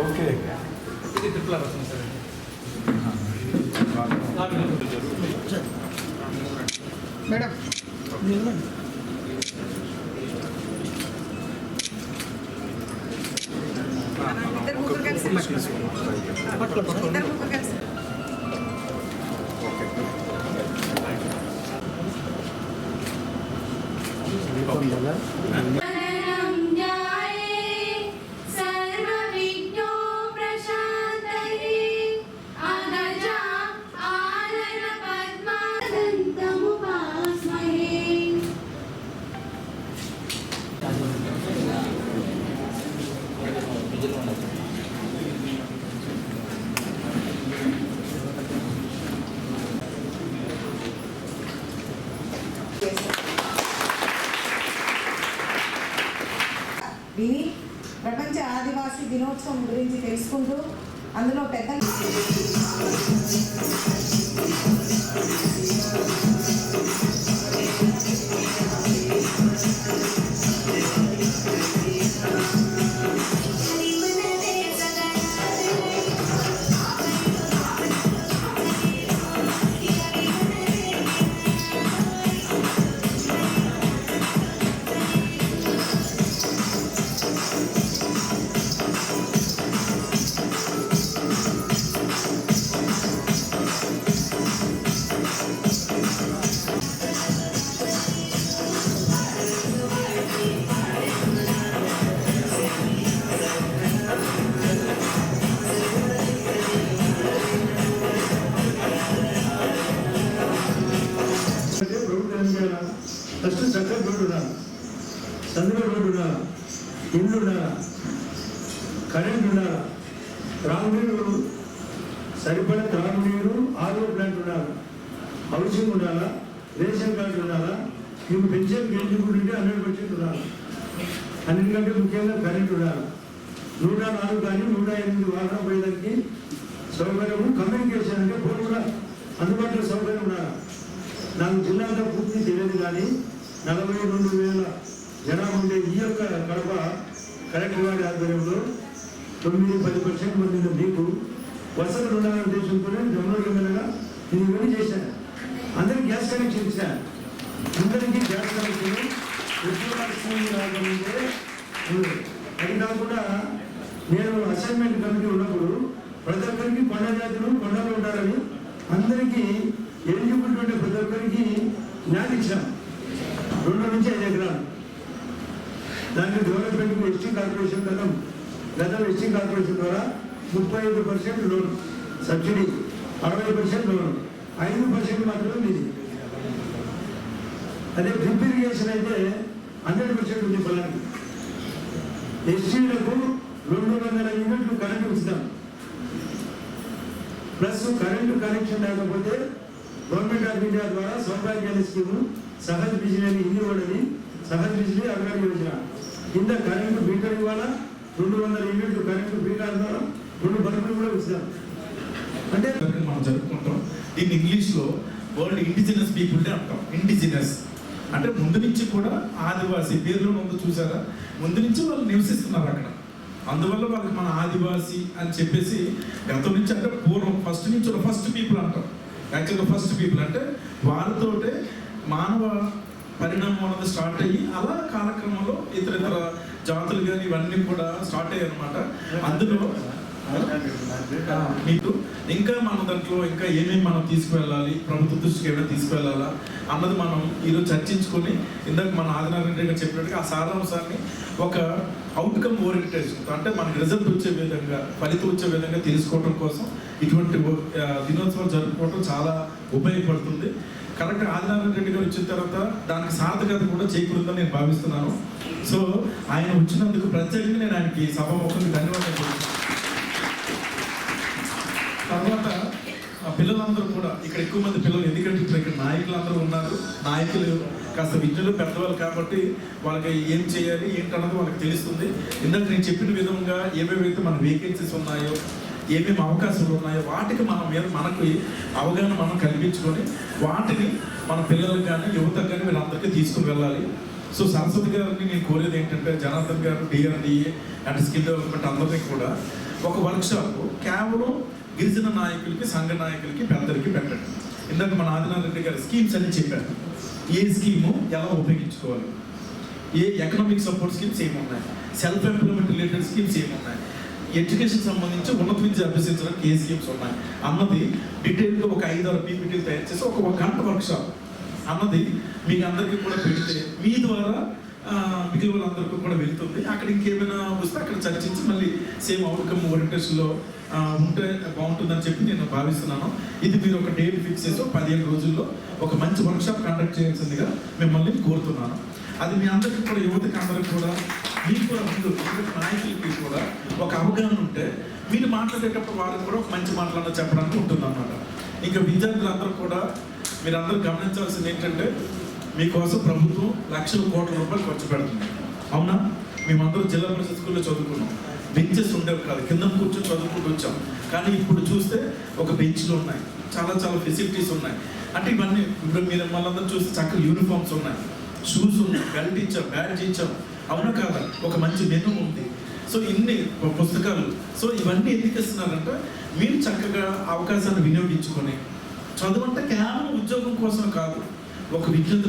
Okay ఇది triple R వస్తుంది sir madam ఇద్దరు ముగ్గురు కలిసి ఇద్దరు ముగ్గురు ஓகே ఆదివాసీ దినోత్సవం గురించి తెలుసుకుంటూ అందులో పెద్ద అంటే రోడ్డు ఏం చేయాలా ఫస్ట్ చక్కగా రోడ్డు ఉండాలి సందులో రోడ్డు ఉండాలా త్రాగునీరు? సరిపడే త్రాగునీరు ఆరో ప్లాంట్ ఉండాలి? హౌసింగ్ ఉండాలా? రేషన్ కార్డు ఉండాలా? మీకు పెన్షన్ గెలుచుకుంటుంటే హండ్రెడ్ పర్సెంట్ ఉండాలి? అన్నిటికంటే ముఖ్యంగా కరెంట్ ఉండాలి? నూట నాలుగు కానీ నూట ఎనిమిది వాహనం పోయేదానికి సౌకర్యము కమ్యూనికేషన్ అంటే ఫోన్ కూడా అందుబాటులో సౌకర్యం ఉండాలి నాకు జిల్లాలో పూర్తి తెలియదు కానీ నలభై రెండు వేల జనాభా ఉండే ఈ యొక్క కడప కలెక్టర్ గారి ఆధ్వర్యంలో తొమ్మిది పది పర్సెంట్ మంది మీకు వసతులు ఉండాలనే ఉద్దేశంతోనే జమ్మూరు మీదగా నేను ఇవన్నీ చేశాను అందరికి గ్యాస్ కనెక్షన్ ఇచ్చాను అందరికీ గ్యాస్ కనెక్షన్ రాకముందే అది కాకుండా నేను అసైన్మెంట్ కమిటీ ఉన్నప్పుడు ప్రతి ఒక్కరికి కొండ జాతులు కొండలు ఉండాలని అందరికీ ఎలిజిబిలిటీ ఉండే ప్రతి ఒక్కరికి ల్యాండ్ ఇచ్చాం రెండు నుంచి ఐదు ఎకరాలు దానికి డెవలప్మెంట్కి ఎస్టీ కార్పొరేషన్ గతం గతం ఎస్టీ కార్పొరేషన్ ద్వారా ముప్పై ఐదు పర్సెంట్ లోన్ సబ్సిడీ అరవై పర్సెంట్ లోన్ ఐదు పర్సెంట్ మాత్రమే మీది అదే డ్రిప్ ఇరిగేషన్ అయితే హండ్రెడ్ పర్సెంట్ ఉంది పొలానికి ఎస్టీలకు రెండు వందల యూనిట్లు కరెంట్ ఇస్తాం. ప్లస్ కరెంటు కనెక్షన్ లేకపోతే గవర్నమెంట్ ఆఫ్ ఇండియా ద్వారా సౌభాగ్యాల స్కీము సహజ్ బిజిలీ అని హిందీ వాడని సహజ్ బిజిలీ అడగడం యోజన. కింద కరెంటు బీటర్ ఇవ్వాలా? రెండు వందల యూనిట్లు కరెంటు బీటర్ ద్వారా రెండు బల్బులు కూడా ఇస్తాం అంటే మనం జరుపుకుంటాం. దీన్ని ఇంగ్లీష్లో వరల్డ్ ఇండిజినస్ పీపుల్ డే అంటాం. ఇండిజినస్ అంటే ముందు నుంచి కూడా ఆదివాసీ పేర్లో ముందు చూసారా? ముందు నుంచి వాళ్ళు నివసిస్తున్నారు అక్కడ. అందువల్ల వాళ్ళకి మన ఆదివాసి అని చెప్పేసి గతం నుంచి అంటే పూర్వం ఫస్ట్ నుంచి ఫస్ట్ పీపుల్ అంటాం. యాక్చువల్గా ఫస్ట్ పీపుల్ అంటే వాళ్ళతోటే మానవ పరిణామం అనేది స్టార్ట్ అయ్యి అలా కాలక్రమంలో ఇతర ఇతర జాతులు కానీ ఇవన్నీ కూడా స్టార్ట్ అయ్యాయి అనమాట అందులో మీకు ఇంకా మన దాంట్లో ఇంకా ఏమేమి మనం తీసుకువెళ్ళాలి ప్రభుత్వ దృష్టికి ఏమైనా తీసుకువెళ్ళాలా అన్నది మనం ఈరోజు చర్చించుకొని ఇందాక మన ఆదినారాయణ రెడ్డి గారు చెప్పినట్టుగా ఆ సారాంశాన్ని ఒక అవుట్కమ్ ఓరియంటేషన్ అంటే మనకి రిజల్ట్ వచ్చే విధంగా ఫలితం వచ్చే విధంగా తెలుసుకోవడం కోసం ఇటువంటి దినోత్సవాలు దినోత్సవం జరుపుకోవడం చాలా ఉపయోగపడుతుంది. కరెక్ట్ ఆదినారాయణ రెడ్డి గారు వచ్చిన తర్వాత దానికి సార్థకత కూడా చేకూరుందని నేను భావిస్తున్నాను. సో ఆయన వచ్చినందుకు ప్రత్యేకంగా నేను ఆయనకి సభాముఖంగా ధన్యవాదాలు తర్వాత ఆ పిల్లలందరూ కూడా ఇక్కడ ఎక్కువ మంది పిల్లలు ఎందుకంటే ఇప్పుడు ఇక్కడ నాయకులు అందరూ ఉన్నారు నాయకులు కాస్త విద్యలు పెద్దవాళ్ళు కాబట్టి వాళ్ళకి ఏం చేయాలి ఏంటన్నది వాళ్ళకి తెలుస్తుంది. ఇందాక నేను చెప్పిన విధంగా ఏవేవైతే మన వేకెన్సీస్ ఉన్నాయో ఏమేమి అవకాశాలు ఉన్నాయో వాటికి మన మీద మనకు అవగాహన మనం కల్పించుకొని వాటిని మన పిల్లలకు కానీ యువతకు కానీ వీళ్ళందరికీ తీసుకుని వెళ్ళాలి. సో సరస్వతి గారిని నేను కోరేది ఏంటంటే జనార్దన్ గారు డిఆర్డిఏ అండ్ స్కిల్ డెవలప్మెంట్ అందరినీ కూడా ఒక వర్క్షాప్ కేవలం గిరిజన నాయకులకి సంఘ నాయకులకి పెద్దలకి పెట్టండి. ఇందాక మన ఆదినాథ్ రెడ్డి గారు స్కీమ్స్ అని చెప్పారు. ఏ స్కీము ఎలా ఉపయోగించుకోవాలి? ఏ ఎకనామిక్ సపోర్ట్ స్కీమ్స్ ఏమున్నాయి? సెల్ఫ్ ఎంప్లాయ్మెంట్ రిలేటెడ్ స్కీమ్స్ ఏమున్నాయి? ఎడ్యుకేషన్ సంబంధించి ఉన్నత విద్య అభ్యసించడానికి కేసీఎంస్ ఉన్నాయి అన్నది డీటెయిల్గా ఒక ఐదు ఆరు పీపీటీలు తయారు చేసి ఒక గంట వర్క్షాప్. అన్నది మీకు అందరికీ కూడా పెడితే మీ ద్వారా మిగిలిన వాళ్ళందరికీ కూడా వెళ్తుంది. అక్కడ ఇంకేమైనా వస్తే అక్కడ చర్చించి మళ్ళీ సేమ్ అవుట్కమ్ ఓరియంటేషన్లో ఉంటే బాగుంటుందని చెప్పి నేను భావిస్తున్నాను. ఇది మీరు ఒక డేట్ ఫిక్స్ చేసి ఒక పదిహేను రోజుల్లో ఒక మంచి వర్క్షాప్ కండక్ట్ చేయాల్సిందిగా మిమ్మల్ని కోరుతున్నాను. అది మీ అందరికీ కూడా యువతకి అందరికి కూడా మీకు కూడా ముందు నాయకులకి కూడా ఒక అవగాహన ఉంటే మీరు మాట్లాడేటప్పుడు వారికి కూడా ఒక మంచి మాటలన్నా చెప్పడానికి ఉంటుంది అన్నమాట ఇంకా విద్యార్థులందరూ కూడా మీరందరూ గమనించాల్సింది ఏంటంటే మీకోసం ప్రభుత్వం లక్షల కోట్ల రూపాయలు ఖర్చు పెడుతుంది. అవునా? మేమందరూ జిల్లా పరిషత్ స్కూల్లో చదువుకున్నాం. బెంచెస్ ఉండేవి కాదు కింద కూర్చొని చదువుకుంటూ వచ్చాం. కానీ ఇప్పుడు చూస్తే ఒక బెంచ్లు ఉన్నాయి. చాలా చాలా ఫెసిలిటీస్ ఉన్నాయి. అంటే ఇవన్నీ ఇప్పుడు మీరు మళ్ళందరూ చూస్తే చక్కగా యూనిఫామ్స్ ఉన్నాయి. షూస్ ఉన్నాయి బెల్ట్ ఇచ్చాం బ్యాడ్జ్ ఇచ్చాం కాదా ఒక మంచి మెను ఉంది. సో ఇన్ని పుస్తకాలు. సో ఇవన్నీ ఎందుకు ఇస్తున్నారంటే మీరు చక్కగా అవకాశాన్ని వినియోగించుకొని చదువు అంటే కేవలం ఉద్యోగం కోసం కాదు ఒక విద్యుత్